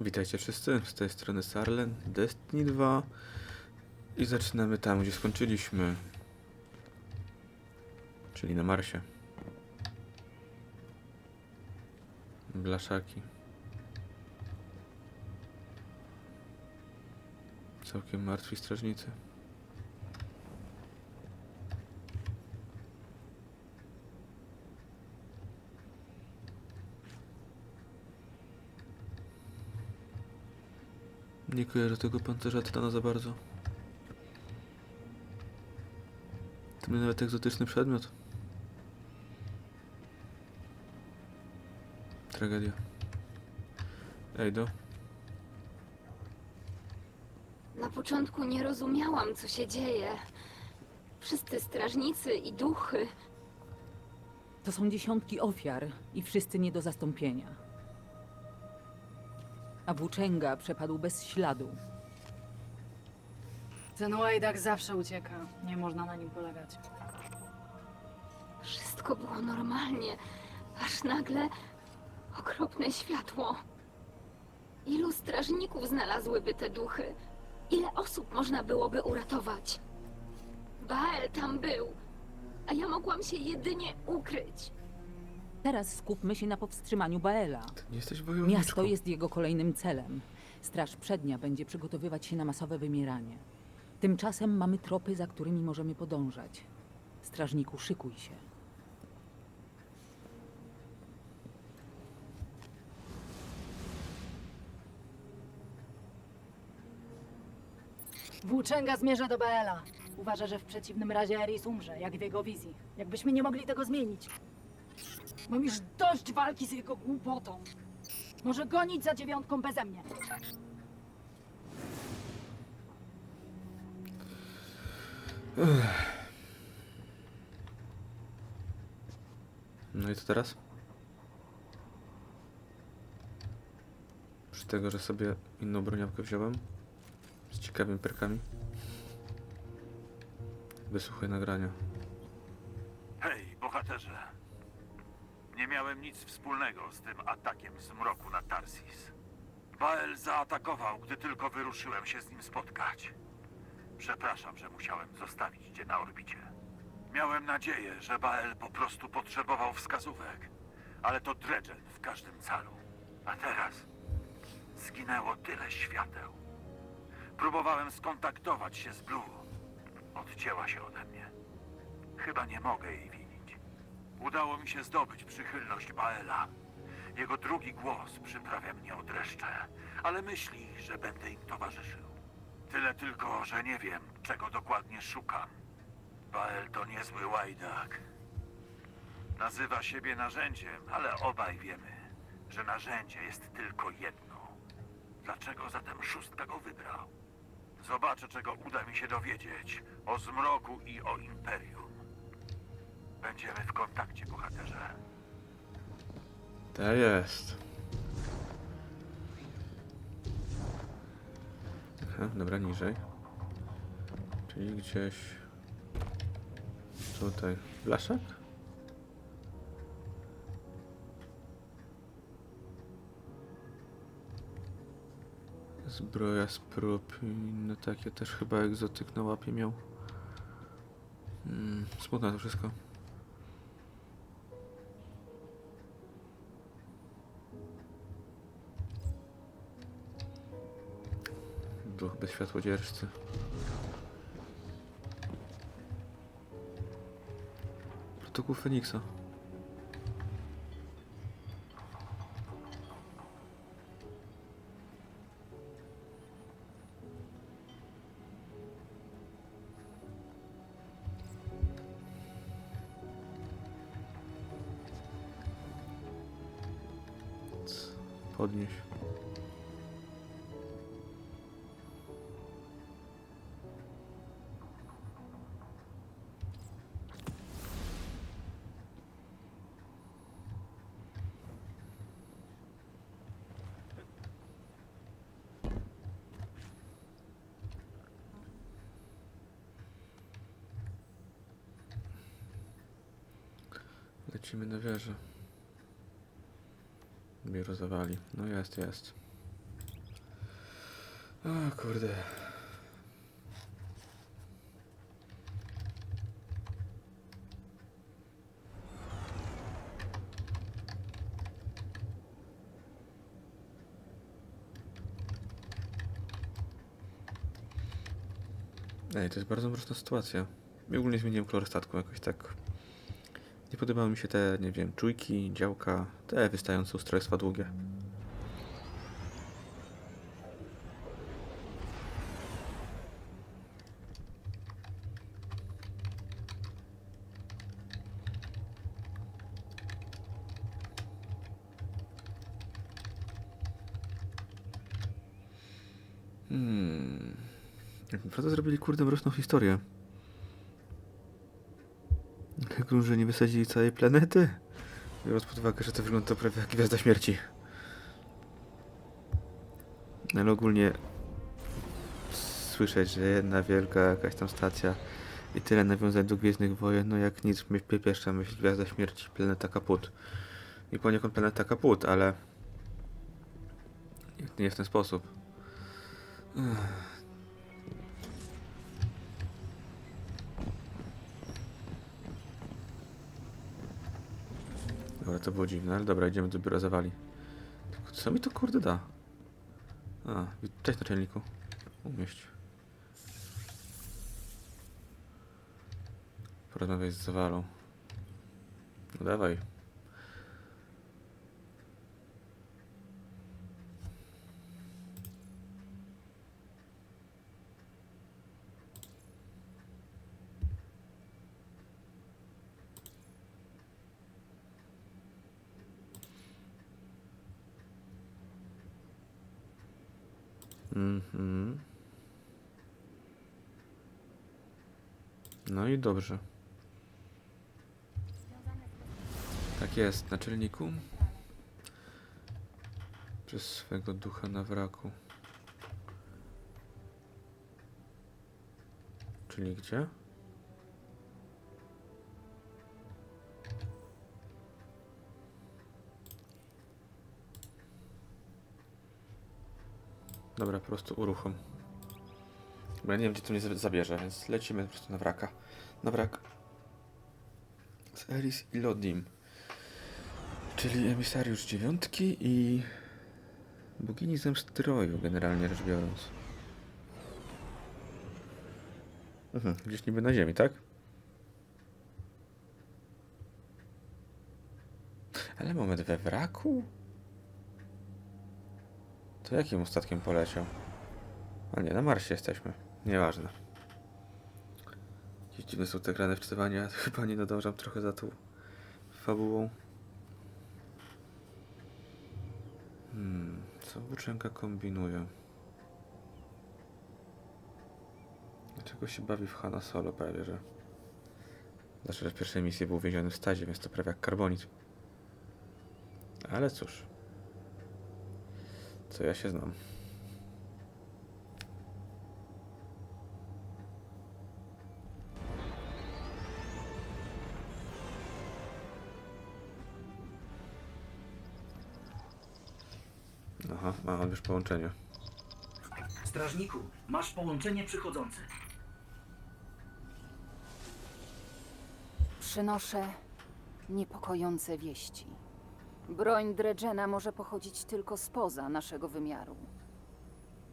Witajcie wszyscy, z tej strony Sarlen, Destiny 2 i zaczynamy tam, gdzie skończyliśmy, czyli na Marsie. Blaszaki. Całkiem martwi strażnicy. Nie kojarzę tego pancerza tytana za bardzo. To mnie nawet egzotyczny przedmiot. Tragedia. Ejdo. Na początku nie rozumiałam, co się dzieje. Wszyscy strażnicy i duchy. To są dziesiątki ofiar i wszyscy nie do zastąpienia. A włóczęga przepadł bez śladu. Ten łajdak zawsze ucieka. Nie można na nim polegać. Wszystko było normalnie, aż nagle okropne światło. Ilu strażników znalazłyby te duchy? Ile osób można byłoby uratować? Bael tam był, a ja mogłam się jedynie ukryć. Teraz skupmy się na powstrzymaniu Baela. Ty nie jesteś wojowniczką. Miasto jest jego kolejnym celem. Straż Przednia będzie przygotowywać się na masowe wymieranie. Tymczasem mamy tropy, za którymi możemy podążać. Strażniku, szykuj się. Włóczęga zmierza do Baela. Uważa, że w przeciwnym razie Eris umrze, jak w jego wizji. Jakbyśmy nie mogli tego zmienić. Mam już dość walki z jego głupotą. Może gonić za dziewiątką beze mnie. No i co teraz? Przy tego, że sobie inną broniawkę wziąłem. Z ciekawymi perkami. Wysłuchaj nagrania. Hej, bohaterze. Nie miałem nic wspólnego z tym atakiem zmroku na Tarsis. Bael zaatakował, gdy tylko wyruszyłem się z nim spotkać. Przepraszam, że musiałem zostawić cię na orbicie. Miałem nadzieję, że Bael po prostu potrzebował wskazówek, ale to Dredgen w każdym calu. A teraz zginęło tyle świateł. Próbowałem skontaktować się z Blue. Odcięła się ode mnie. Chyba nie mogę jej winić. Udało mi się zdobyć przychylność Baela. Jego drugi głos przyprawia mnie o dreszcze, ale myśli, że będę im towarzyszył. Tyle tylko, że nie wiem, czego dokładnie szukam. Bael to niezły łajdak. Nazywa siebie narzędziem, ale obaj wiemy, że narzędzie jest tylko jedno. Dlaczego zatem szóstka go wybrał? Zobaczę, czego uda mi się dowiedzieć o zmroku i o imperium. Będziemy w kontakcie, bohaterze. To jest. Aha, dobra, niżej. Czyli gdzieś tutaj. Blaszak? Zbroja z prób. No takie też chyba egzotyk na łapie miał. Mm, smutne to wszystko. Duch bez światłodzierżcy. Protokół Feniksa. Lecimy na wieżę. Biuro zawali. No jest, jest. O kurde. Ej, to jest bardzo mroczna sytuacja. I ogólnie zmieniłem kolor statku jakoś tak. Nie podobały mi się te, nie wiem, czujki, działka, te wystające ustrojstwa długie. Hmm. Naprawdę zrobili kurde mroczną historię. Grunże nie wysadzili całej planety? Biorąc pod uwagę, że to wygląda prawie jak Gwiazda Śmierci. Ale ogólnie słyszeć, że jedna wielka jakaś tam stacja i tyle nawiązań do Gwiezdnych Wojen, no jak nic mi pierwsza myśl Gwiazda Śmierci, Planeta Kaput. I poniekąd Planeta Kaput, ale nie w ten sposób. Dobra, to było dziwne, ale dobra, idziemy do biura zawali. Co mi to kurde da? A, cześć naczelniku. Umieść. Porozmawiaj z zawalą. No dawaj. Mhm. No i dobrze. Tak jest, naczelniku. Przez swego ducha na wraku. Czyli gdzie? Dobra, po prostu uruchom. Bo ja nie wiem, gdzie to mnie za- zabierze, więc lecimy po prostu na wraka. Na wrak. Z Eris i Lodim. Czyli emisariusz dziewiątki i... Bogini zemstroju, generalnie rzecz biorąc. Mhm, gdzieś niby na ziemi, tak? Ale moment, we wraku? Jakim statkiem poleciał? A nie, na Marsie jesteśmy. Nieważne. Jakieś dziwne są te ekrany wczytywania. Chyba nie nadążam trochę za tą fabułą. Hmm, co Włóczęga kombinuje? Dlaczego się bawi w Hanna Solo prawie, że... Znaczy, że w pierwszej misji był więziony w stazie, więc to prawie jak karbonit. Ale cóż. Co ja się znam. Aha, mam już połączenie. Strażniku, masz połączenie przychodzące. Przynoszę niepokojące wieści. Broń Dredgena może pochodzić tylko spoza naszego wymiaru.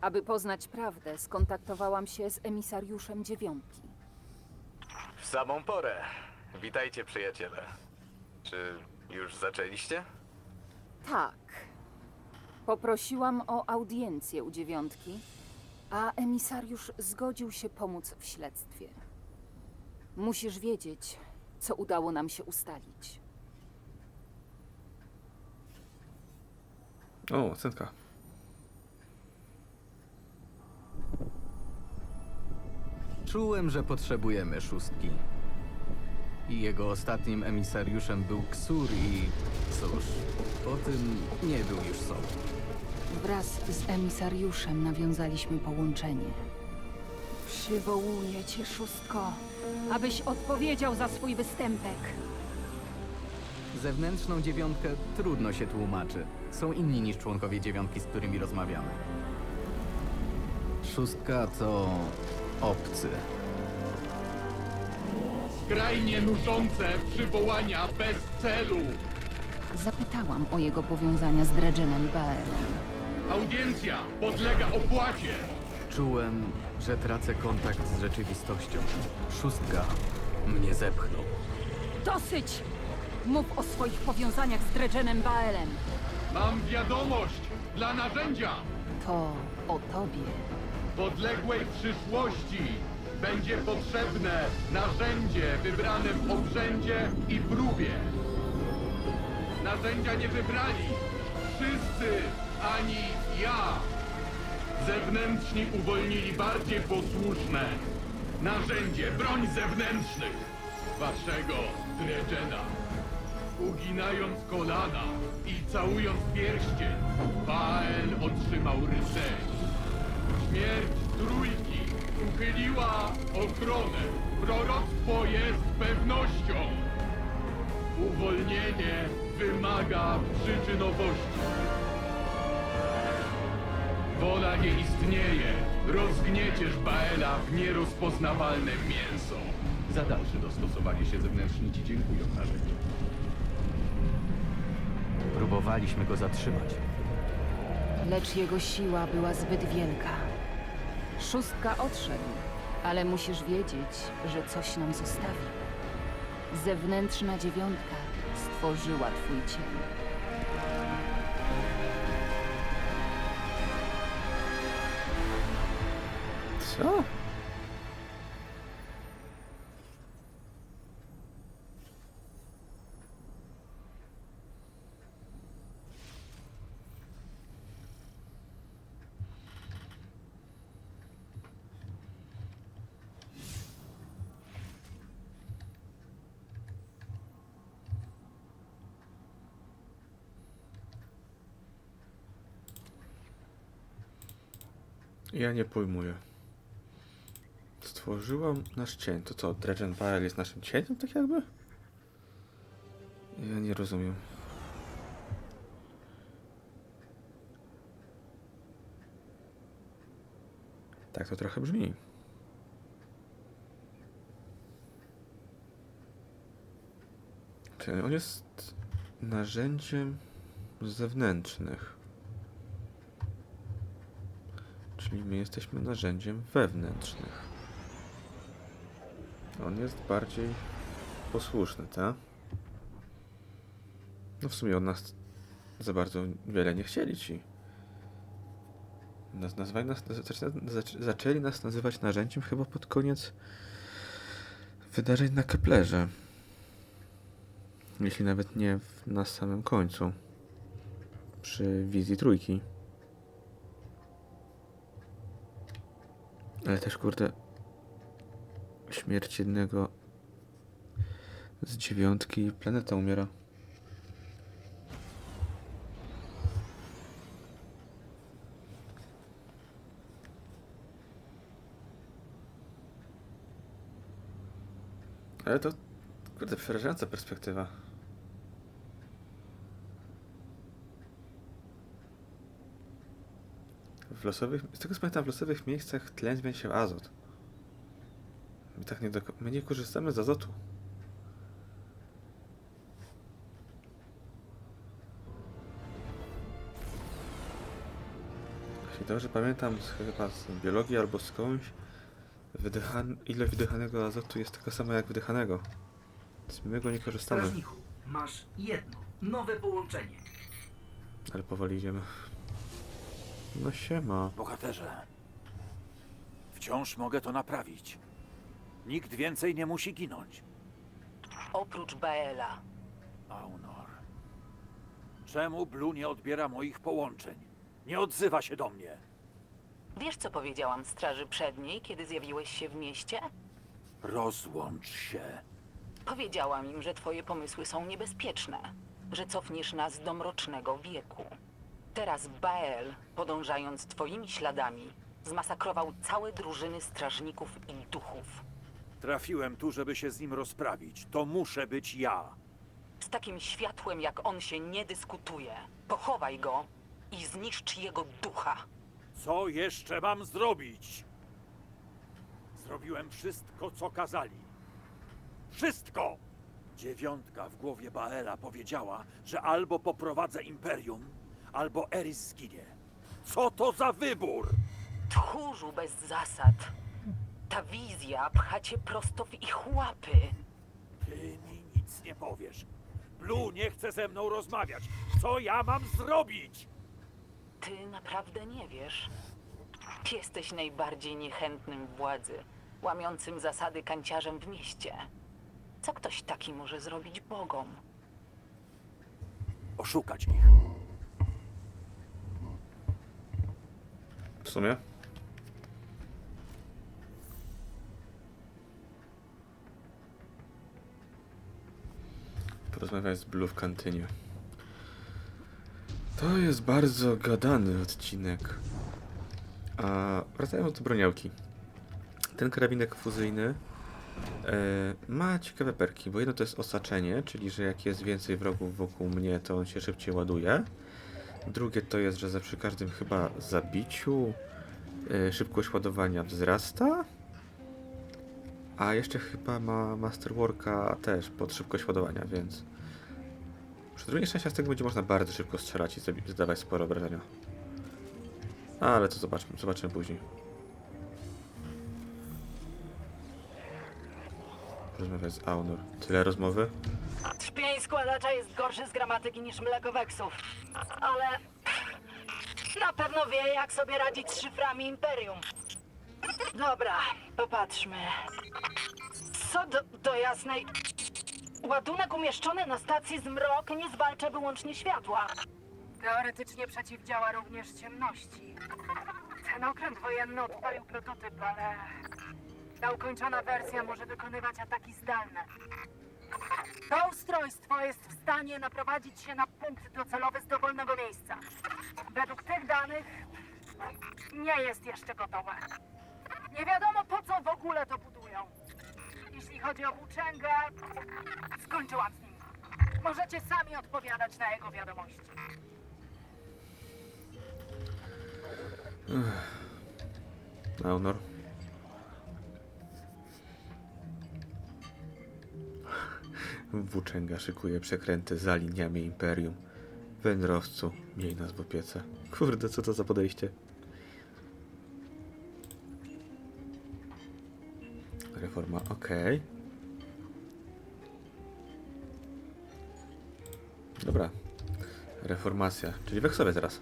Aby poznać prawdę, skontaktowałam się z emisariuszem dziewiątki. W samą porę. Witajcie, przyjaciele. Czy już zaczęliście? Tak. Poprosiłam o audiencję u dziewiątki, a emisariusz zgodził się pomóc w śledztwie. Musisz wiedzieć, co udało nam się ustalić. O, ocenka. Czułem, że potrzebujemy szóstki. I jego ostatnim emisariuszem był Ksur i... cóż, po tym nie był już sobą. Wraz z emisariuszem nawiązaliśmy połączenie. Przywołuję cię, szóstko, abyś odpowiedział za swój występek. Zewnętrzną dziewiątkę trudno się tłumaczy. Są inni niż członkowie dziewiątki, z którymi rozmawiamy. Szóstka to obcy. Skrajnie nużące przywołania bez celu. Zapytałam o jego powiązania z Dredgenem Baelem. Audiencja podlega opłacie. Czułem, że tracę kontakt z rzeczywistością. Szóstka mnie zepchnął. Dosyć! Mów o swoich powiązaniach z Dredgenem Baelem. Mam wiadomość dla narzędzia. To o tobie. W odległej przyszłości będzie potrzebne narzędzie wybrane w obrzędzie i próbie. Narzędzia nie wybrali wszyscy ani ja. Zewnętrzni uwolnili bardziej posłuszne narzędzie, broń zewnętrznych waszego Dredgena. Uginając kolana i całując pierścień, Bael otrzymał rdzeń. Śmierć trójki uchyliła ochronę. Proroctwo jest pewnością. Uwolnienie wymaga przyczynowości. Wola nie istnieje. Rozgnieciesz Baela w nierozpoznawalne mięso. Za dalsze dostosowanie się zewnętrzni ci dziękują narzędzie. Próbowaliśmy go zatrzymać. Lecz jego siła była zbyt wielka. Szóstka odszedł, ale musisz wiedzieć, że coś nam zostawi. Zewnętrzna dziewiątka stworzyła twój cień. Co? Ja nie pojmuję. Stworzyłam nasz cień. To co, Dredgen Bael jest naszym cieniem, tak jakby? Ja nie rozumiem. Tak to trochę brzmi. On jest narzędziem zewnętrznych. Czyli my jesteśmy narzędziem wewnętrznych. On jest bardziej posłuszny, tak? No w sumie od nas za bardzo wiele nie chcieli ci. Nas, nazwali nas, zaczę- zaczę- zaczęli nas nazywać narzędziem chyba pod koniec wydarzeń na Keplerze. Jeśli nawet nie w, na samym końcu. Przy wizji trójki. Ale też kurde. Śmierć jednego z dziewiątki planeta umiera. Ale to kurde przerażająca perspektywa. W losowych, z tego co pamiętam, w losowych miejscach tlen zmienia się w azot. My tak nie, doko- my nie korzystamy z azotu. Jeśli dobrze pamiętam, z, chyba z biologii albo skądś, wydychan, ile wydychanego azotu jest tego samo jak wydychanego. Więc my go nie korzystamy, Strażniku, masz jedno nowe połączenie. ale powoli idziemy. No siema. Bohaterze, wciąż mogę to naprawić. Nikt więcej nie musi ginąć. Oprócz Baela. Aunor. Czemu Blue nie odbiera moich połączeń? Nie odzywa się do mnie. Wiesz, co powiedziałam straży przedniej, kiedy zjawiłeś się w mieście? Rozłącz się. Powiedziałam im, że twoje pomysły są niebezpieczne, że cofniesz nas do mrocznego wieku. Teraz Bael, podążając twoimi śladami, zmasakrował całe drużyny strażników i duchów. Trafiłem tu, żeby się z nim rozprawić. To muszę być ja. Z takim światłem jak on się nie dyskutuje. Pochowaj go i zniszcz jego ducha. Co jeszcze mam zrobić? Zrobiłem wszystko, co kazali. Wszystko! Dziewiątka w głowie Baela powiedziała, że albo poprowadzę Imperium, albo Eris zginie. Co to za wybór? Tchórzu bez zasad. Ta wizja pcha cię prosto w ich łapy. Ty mi nic nie powiesz. Blue nie chce ze mną rozmawiać. Co ja mam zrobić? Ty naprawdę nie wiesz. Jesteś najbardziej niechętnym władzy, łamiącym zasady kanciarzem w mieście. Co ktoś taki może zrobić bogom? Oszukać ich. Sumie. Porozmawiać z Blue w kantynie. To jest bardzo gadany odcinek. A wracając do broniałki. Ten karabinek fuzyjny e, ma ciekawe perki, bo jedno to jest osaczenie, czyli że jak jest więcej wrogów wokół mnie, to on się szybciej ładuje. Drugie to jest, że za przy każdym chyba zabiciu e, szybkość ładowania wzrasta. A jeszcze chyba ma Masterworka też pod szybkość ładowania, więc przy drugiej szczęścia z tego będzie można bardzo szybko strzelać i zadawać spore obrażenia. Ale to zobaczmy, zobaczymy później. Rozmawiać z Aunor. Tyle rozmowy? Składacza jest gorszy z gramatyki niż mleko weksów. Ale na pewno wie, jak sobie radzić z szyframi Imperium. Dobra, popatrzmy. Co do, do jasnej... Ładunek umieszczony na stacji Zmrok nie zwalcza wyłącznie światła. Teoretycznie przeciwdziała również ciemności. Ten okręt wojenny odpalił prototyp, ale... Ta ukończona wersja może wykonywać ataki zdalne. To ustrojstwo jest w stanie naprowadzić się na punkt docelowy z dowolnego miejsca. Według tych danych nie jest jeszcze gotowe. Nie wiadomo po co w ogóle to budują. Jeśli chodzi o włóczęgę, skończyłam z nim. Możecie sami odpowiadać na jego wiadomości. Aunor. Włóczęga szykuje przekręty za liniami Imperium. Wędrowcu, miej nas w opiece. Kurde, co to za podejście? Reforma, okej. Dobra. Reformacja, czyli weksowie teraz.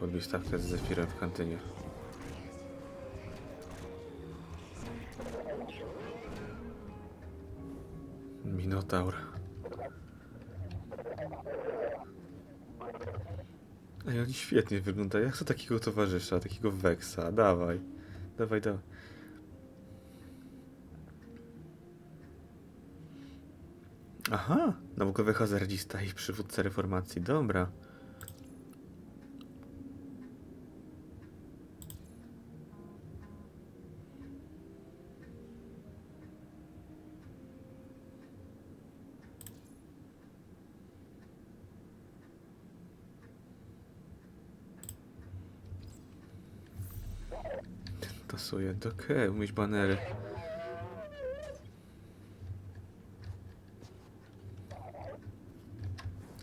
Podbić stawkę z Zefirem w kantynie. Minotaur. Ej, oni świetnie wyglądają. Jak to takiego towarzysza, takiego Weksa? Dawaj. Dawaj, dawaj. Aha, naukowy hazardzista i przywódca reformacji. Dobra. Tasuje. Okej, umieść banery.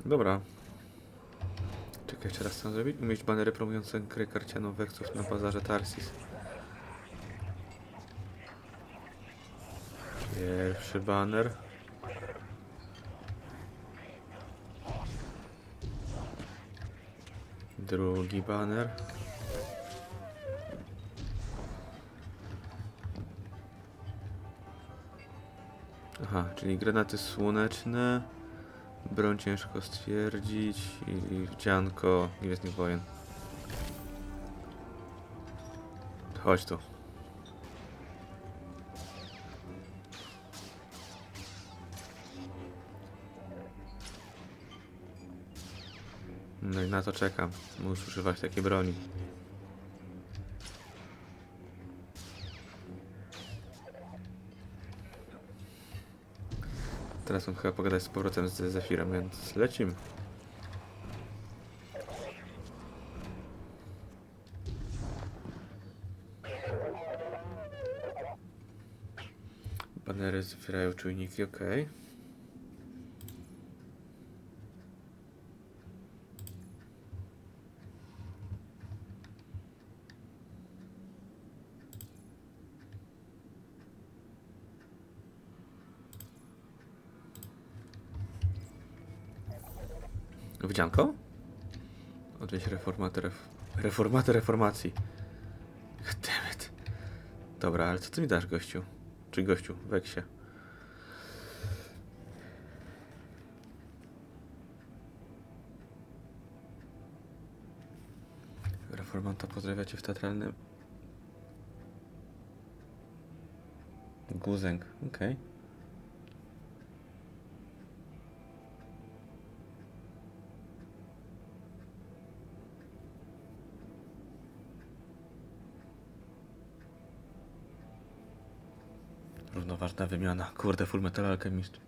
Dobra. Czekaj, jeszcze raz mam zrobić? Umieść banery promujące grę karcianą weksów na bazarze Tarsis. Pierwszy baner. Drugi baner. Czyli granaty słoneczne, broń ciężko stwierdzić i wdzianko Gwiezdnych Wojen. Chodź tu. No i na to czekam. Muszę używać takiej broni. Teraz mam chyba pogadać z powrotem z Zefirem, więc lecimy. Banery zawierają czujniki, okej. Okay. Wdzianko? Odwieź reformatę, ref... reformatę reformacji. Goddammit. Dobra, ale co ty mi dasz, gościu? Czy gościu? Weksie. Reformanta pozdrawia cię w teatralnym... Guzęk, okej. Równoważna wymiana. Kurde, Full Metal Alchemist.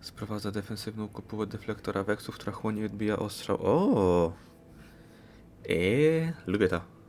Sprowadza defensywną kopułę deflektora weksów, która chłonie i odbija ostrzał. O! Eee, lubię to.